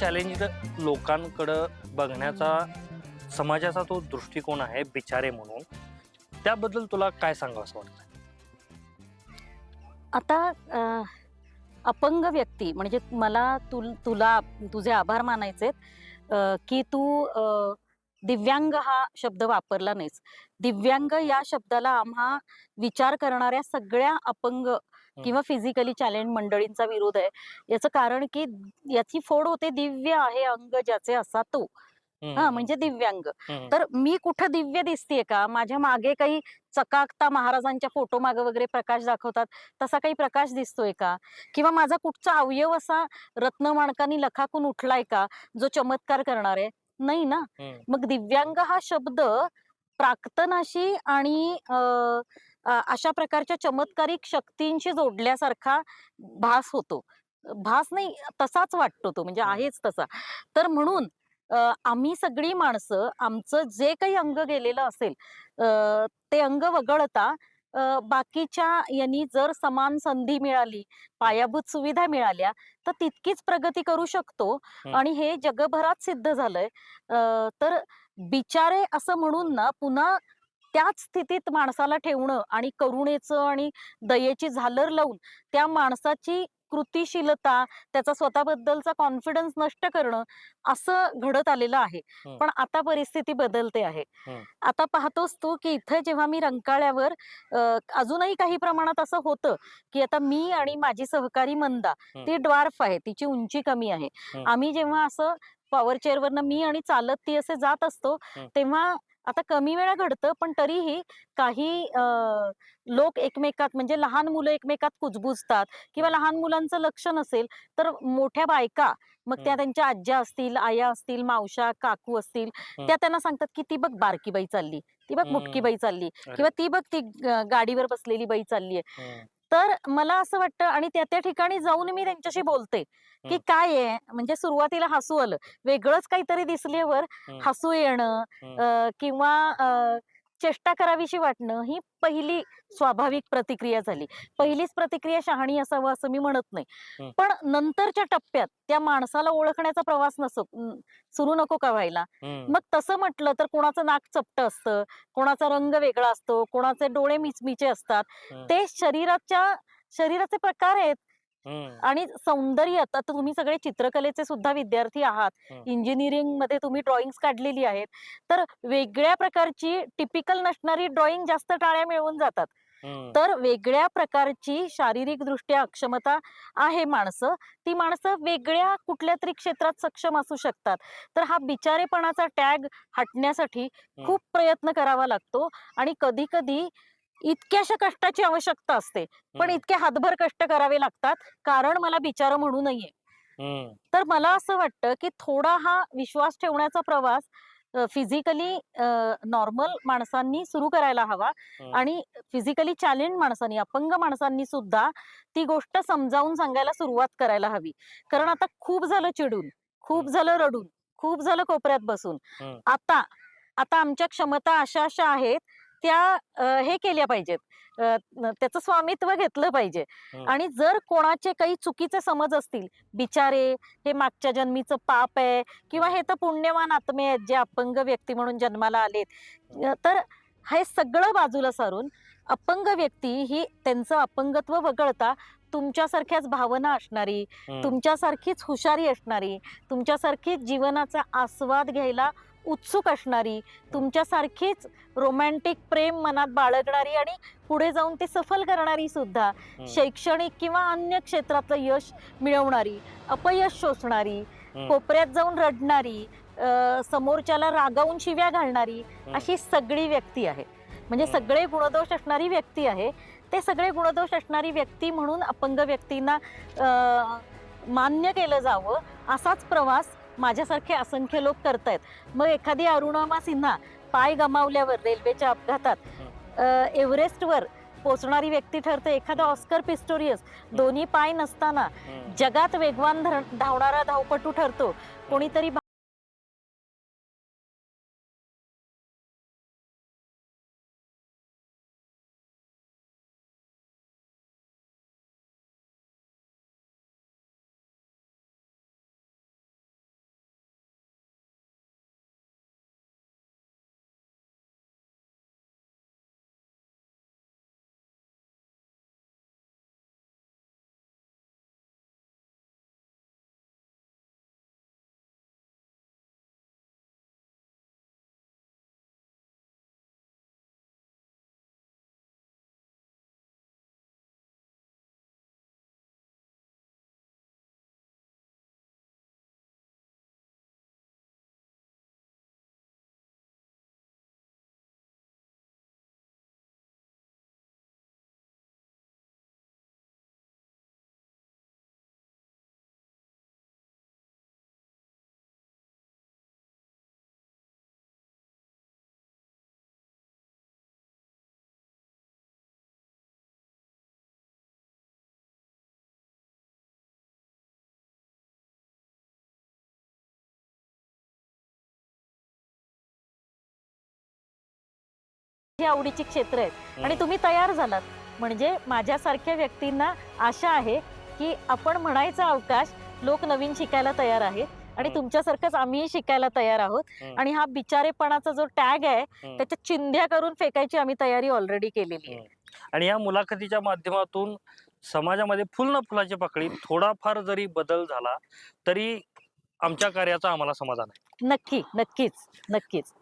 Challenge लोकांकडं बघण्याचा समाजाचा तो दृष्टिकोन आहे बिचारे म्हणून. त्याबद्दल तुला काय सांगावं असं वाटतं आता अपंग व्यक्ती म्हणजे मला तु तुला तुझे आभार मानायचे की तू दिव्यांग हा शब्द वापरला नाहीस. दिव्यांग या शब्दाला आम्हा विचार करणाऱ्या सगळ्या अपंग किंवा फिजिकली चॅलेंज मंडळींचा विरोध आहे. याचं कारण की याची फोड होते दिव्य आहे अंग ज्याचे असा तो. हा म्हणजे दिव्यांग. तर मी कुठं दिव्य दिसतेय का? माझ्या मागे काही चकाकता महाराजांच्या फोटो मागे वगैरे प्रकाश दाखवतात तसा काही प्रकाश दिसतोय का? किंवा माझा कुठचा अवयव असा रत्नमाणकानी लखाकून उठलाय का जो चमत्कार करणार? आहे नाही ना. मग दिव्यांग हा शब्द प्राक्तनाशी आणि अशा प्रकारच्या चमत्कारिक शक्तींशी जोडल्यासारखा भास होतो भास नाही तसाच वाटतो तो म्हणजे हम्म. आहेच तसा तर म्हणून आम्ही सगळी माणसं आमचं जे काही अंग गेलेलं असेल ते अंग वगळता बाकीच्या यांनी जर समान संधी मिळाली पायाभूत सुविधा मिळाल्या तर तितकीच प्रगती करू शकतो. आणि हे जगभरात सिद्ध झालंय तर बिचारे असं म्हणून ना पुन्हा त्याच स्थितीत माणसाला ठेवणं आणि करुणेचं आणि दयेची झालर लावून त्या माणसाची कृतिशीलता त्याचा स्वतःबद्दलचा कॉन्फिडन्स नष्ट करणं असं घडत आलेलं आहे. पण आता परिस्थिती बदलते आहे. आता पाहतोस तू की इथे जेव्हा मी रंकाळ्यावर अजूनही काही प्रमाणात असं होतं की आता मी आणि माझी सहकारी मंदा. ती ड्वार्फ आहे तिची उंची कमी आहे. आम्ही जेव्हा असं पॉवर चेअरवरनं मी आणि चालत ती असे जात असतो. तेव्हा आता कमी वेळा घडतं पण तरीही काही लोक एकमेकात म्हणजे लहान मुलं एकमेकात कुजबुजतात किंवा लहान मुलांचं लक्ष नसेल तर मोठ्या बायका मग त्या त्यांच्या आज्या असतील आया असतील मावशा काकू असतील त्या त्यांना सांगतात की ती बघ बारकी बाई चालली ती बघ मुटकी. बाई चालली किंवा ती बघ ती गाडीवर बसलेली बाई चालली. तर मला असं वाटतं आणि त्या त्या ठिकाणी जाऊन मी त्यांच्याशी बोलते की. काय आहे म्हणजे सुरुवातीला हसू आलं वेगळंच काहीतरी दिसल्यावर. हसू येणं किंवा चेष्टा करावीशी वाटणं ही पहिली स्वाभाविक प्रतिक्रिया झाली पहिलीच प्रतिक्रिया शहाणी असावं असं मी म्हणत नाही. पण नंतरच्या टप्प्यात त्या माणसाला ओळखण्याचा प्रवास नसो सुरू नको का व्हायला. मग तसं म्हटलं तर कोणाचं नाक चपट असतं कोणाचा रंग वेगळा असतो कोणाचे डोळे मिचमिचे असतात. ते शरीराच्या शरीराचे प्रकार आहेत. आणि सौंदर्य आता तुम्ही सगळे चित्रकलेचे सुद्धा विद्यार्थी आहात. इंजिनिअरिंगमध्ये तुम्ही ड्रॉइंग काढलेली आहेत. तर वेगळ्या प्रकारची टिपिकल नसणारी ड्रॉइंग जास्त टाळ्या मिळवून जातात. तर वेगळ्या प्रकारची शारीरिक दृष्ट्या अक्षमता आहे माणसं. ती माणसं वेगळ्या कुठल्या तरी क्षेत्रात सक्षम असू शकतात. तर हा बिचारेपणाचा टॅग हटण्यासाठी खूप प्रयत्न करावा लागतो. आणि कधी कधी इतक्याशा कष्टाची आवश्यकता असते पण. इतके हातभर कष्ट करावे लागतात कारण मला बिचार म्हणू नये. तर मला असं वाटतं की थोडा हा विश्वास ठेवण्याचा प्रवास फिजिकली नॉर्मल माणसांनी सुरू करायला हवा. आणि फिजिकली चॅलेंज माणसांनी अपंग माणसांनी सुद्धा ती गोष्ट समजावून सांगायला सुरुवात करायला हवी कारण आता खूप झालं चिडून खूप. झालं रडून खूप झालं कोपऱ्यात बसून. आता आता आमच्या क्षमता अशा अशा आहेत त्या हे केल्या पाहिजेत त्याचं स्वामित्व घेतलं पाहिजे. आणि जर कोणाचे काही चुकीचे समज असतील बिचारे हे मागच्या जन्मीचं पाप आहे किंवा हे तर पुण्यवान आत्मे आहेत जे अपंग व्यक्ती म्हणून जन्माला आलेत तर हे सगळं बाजूला सारून अपंग व्यक्ती ही त्यांचं अपंगत्व वगळता तुमच्यासारख्याच भावना असणारी. तुमच्यासारखीच हुशारी असणारी तुमच्यासारखीच जीवनाचा आस्वाद घ्यायला उत्सुक असणारी तुमच्यासारखीच रोमॅन्टिक प्रेम मनात बाळगणारी आणि पुढे जाऊन ते सफल करणारी सुद्धा. शैक्षणिक किंवा अन्य क्षेत्रातलं यश मिळवणारी अपयश शोषणारी. कोपऱ्यात जाऊन रडणारी समोरच्याला रागावून शिव्या घालणारी अशी सगळी व्यक्ती आहे म्हणजे. सगळे गुणदोष असणारी व्यक्ती आहे ते सगळे गुणदोष असणारी व्यक्ती म्हणून अपंग व्यक्तींना मान्य केलं जावं असाच प्रवास माझ्यासारखे असंख्य लोक करतायत. मग एखादी अरुणिमा सिन्हा पाय गमावल्यावर रेल्वेच्या अपघातात एव्हरेस्टवर पोचणारी व्यक्ती ठरते एखादा ऑस्कर पिस्टोरियस दोन्ही पाय नसताना. जगात वेगवान धावणारा धावपटू ठरतो. कोणीतरी ही आवडीची क्षेत्र आहेत आणि. तुम्ही तयार झालात म्हणजे माझ्यासारख्या व्यक्तींना आशा आहे की आपण म्हणायचा अवकाश लोक नवीन शिकायला तयार आहेत आणि. तुमच्यासारखंच आम्हीही शिकायला तयार आहोत. आणि हा बिचारेपणाचा जो टॅग आहे. त्याच्या चिंध्या करून फेकायची आम्ही तयारी ऑलरेडी केलेली आहे आणि या मुलाखतीच्या माध्यमातून समाजामध्ये फुल न फुलाची पाकळी थोडाफार जरी बदल झाला तरी आमच्या कार्याचा आम्हाला समाधान आहे नक्की नक्कीच नक्कीच